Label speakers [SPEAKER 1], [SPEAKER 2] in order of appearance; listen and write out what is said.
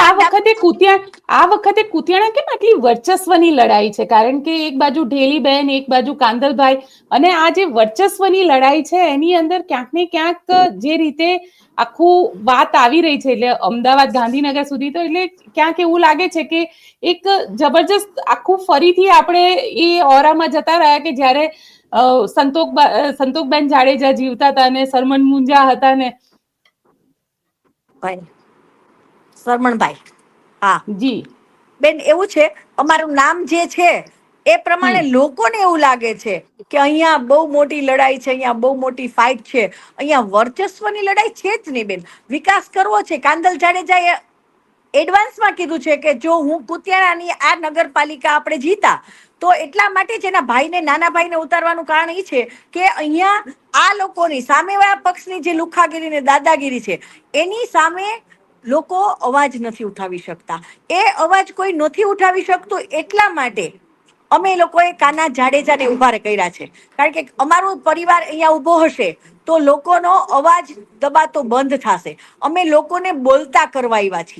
[SPEAKER 1] આ વખતે કુતિયા આ વખતે કુતિયાણા કેમ આટલી વર્ચસ્વની લડાઈ છે? કારણ કે એક બાજુ ઢેલી બેન એક બાજુ કાંદલભાઈ અને આ જે વર્ચસ્વની લડાઈ છે એની અંદર ક્યાંક ને ક્યાંક જે રીતે આખું વાત આવી રહી છે એટલે અમદાવાદ ગાંધીનગર સુધી તો એટલે ક્યાંક એવું લાગે છે કે એક જબરજસ્ત આખું ફરીથી આપણે એ ઓરામાં જતા રહ્યા કે જ્યારે સંતોક સંતોકબેન જાડેજા જીવતા હતા અને સરમન મુંજા હતા ને.
[SPEAKER 2] ભાઈ સરમણભાઈ. હા.
[SPEAKER 1] જી.
[SPEAKER 2] બેન એવું છે અમારું નામ જે છે એ પ્રમાણે લોકોને એવું લાગે છે કે અહીંયા બહુ મોટી લડાઈ છે અહીંયા બહુ મોટી ફાઇટ છે. અહીંયા વર્ચસ્વની લડાઈ છે જ નહીં બેન. વિકાસ કરવો છે. કાંદલ જાડેજાએ એડવાન્સમાં કીધું છે કે જો હું કુતિયાણાની આ નગરપાલિકા આપણે જીતા તો એટલા માટે જ એના ભાઈને નાના ભાઈને ઉતારવાનું કારણ એ છે કે અહીંયા આ લોકોની સામેવાળા પક્ષની જે લુખાગીરી ને દાદાગીરી છે એની સામે લોકો અવાજ નથી ઉઠાવી શકતા. એ અવાજ કોઈ નથી ઉઠાવી શકતું એટલા માટે અમે લોકોએ કાના જાડેજાને ઊભા કર્યા છે. કારણ કે અમારો પરિવાર અહીંયા ઊભો હશે તો લોકોનો અવાજ દબાતો બંધ થશે. અમે લોકોને બોલતા કરવા આવ્યા છીએ.